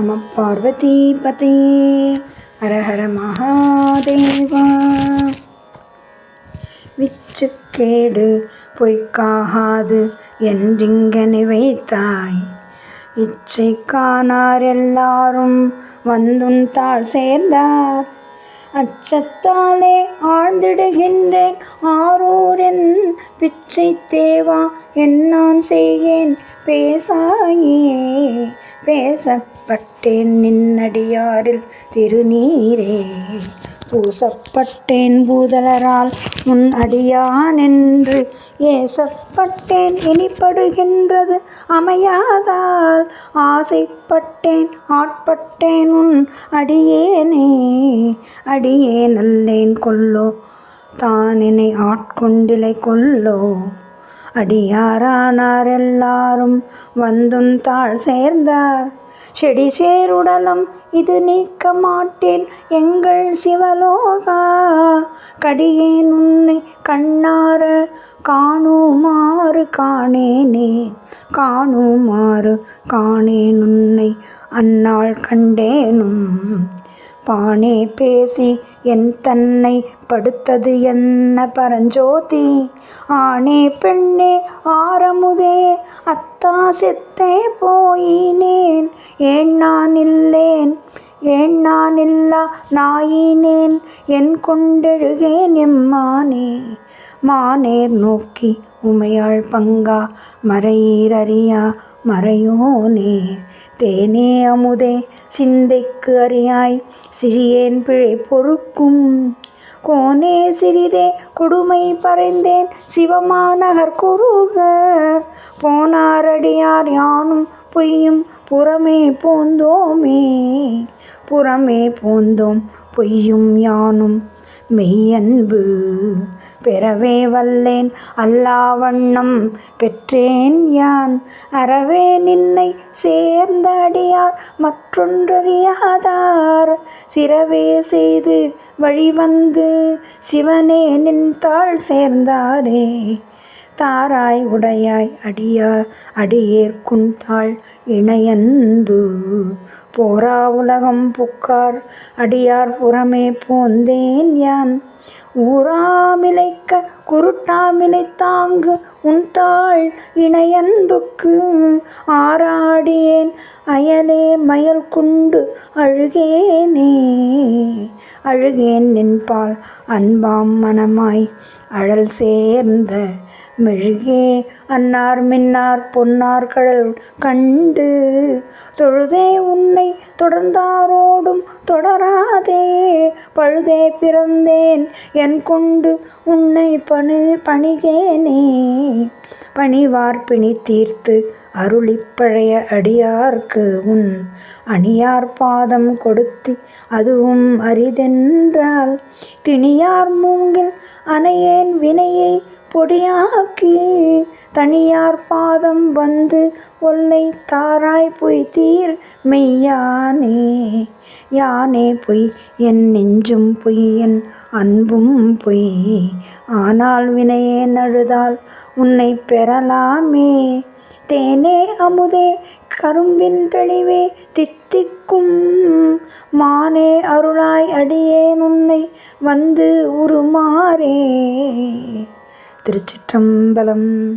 நம பார்வதி பதே ஹரஹர மகாதேவா. விச்சுக்கேடு பொய்க்காகாது என்றிங்கனி வைத்தாய் இச்சை காணார் எல்லாரும் வந்துன் தாழ் சேர்ந்தார். அச்சத்தாலே ஆழ்ந்திடுகின்றேன். ஆரூரின் பிச்சை தேவா என் நான் செய்கேன் பேசாயே பேசப்பட்டேன் நின்னடியாரில் திருநீரே. பூசப்பட்டேன் பூதலரால் உன் அடியான் என்று ஏசப்பட்டேன் இனிப்படுகின்றது அமையாதால். ஆசைப்பட்டேன் ஆட்பட்டேன் உன் அடியேனே. அடியே நல்லேன் கொல்லோ தானினை ஆட்கொண்டிலை கொல்லோ. அடியாரானார் எல்லாரும் வந்தும் தாழ் சேர்ந்தார். செடி சேருடலம் இது நீக்க மாட்டேன் எங்கள் சிவலோகா. கடியேன் உன்னை கண்ணார காணுமாறு காணேனே. காணுமாறு காணேன் உன்னை அந்நாள் கண்டேனும். பானே பேசி என் தன்னை படுத்தது என்ன பரஞ்சோதி? ஆணே பெண்ணே ஆரமுதே அத்தா செத்தே போயினேன். ஏன் நான் இல்லேன்? ஏன் நான் இல்லா நாயினேன்? என் கொண்டெழுகேன் எம்மானே மானேர் நோக்கி உமையாள் பங்கா மறையீரறியா மறையோனே. தேனே அமுதே சிந்தைக்கு அறியாய் சிறியேன் பிழை பொறுக்கும். கோனே சிறிதே கொடுமை பறைந்தேன் சிவமாநகர் குருக போனாரடியார் யானும் பொய்யும் புறமே பூந்தோமே. புறமே பூந்தோம் பொய்யும் யானும் மெய்யன்பு பெறவே வல்லேன் அல்லாவண்ணம் பெற்றேன் யான். அறவே நின்னை சேர்ந்த அடியார் மற்றொன்றறியாதார். சிறவே செய்து வழிவந்து சிவனே நின் சேர்ந்தாரே. தாராய் உடையாய் அடியார் அடியேற்குந்தாள் இணையன்பு. போரா உலகம் புக்கார் அடியார் புறமே போந்தேன் யான். ஊராமிலைக்க குருட்டாமிலை தாங்கு உன் தாள் இணையன்புக்கு ஆராடியேன். அயலே மயல் குண்டு அழுகேனே அழுகேன் நின்பால் அன்பாம் மனமாய். அழல் சேர்ந்த மெழுகே அன்னார் மின்னார் பொன்னார் கடல் கண்டு தொழுதே உன்னை தொடர்ந்தாரோடும் தொடராதே. பழுதே பிறந்தேன் என் கொண்டு உன்னை பணு பணிகேனே. பணிவார் பிணி தீர்த்து அருளிப்பழைய அடியார்க்கு உன் அணியார் பாதம் கொடுத்து அதுவும் அரிதென்றால் திணியார் மூங்கில் அணையேன் வினையை பொடியாக்கி தனியார் பாதம் வந்து ஒல்லை தாராய் பொய் தீர் மெய்யானே. யானே பொய் என் நெஞ்சும் பொய் என் அன்பும் பொய். ஆனால் வினையே நழுதால் உன்னை பெறலாமே. தேனே அமுதே கரும்பின் தெளிவே தித்திக்கும் மானே அருளாய் அடியேன் உன்னை வந்து உருமாறே. திருச்சிற்றம்பலம்.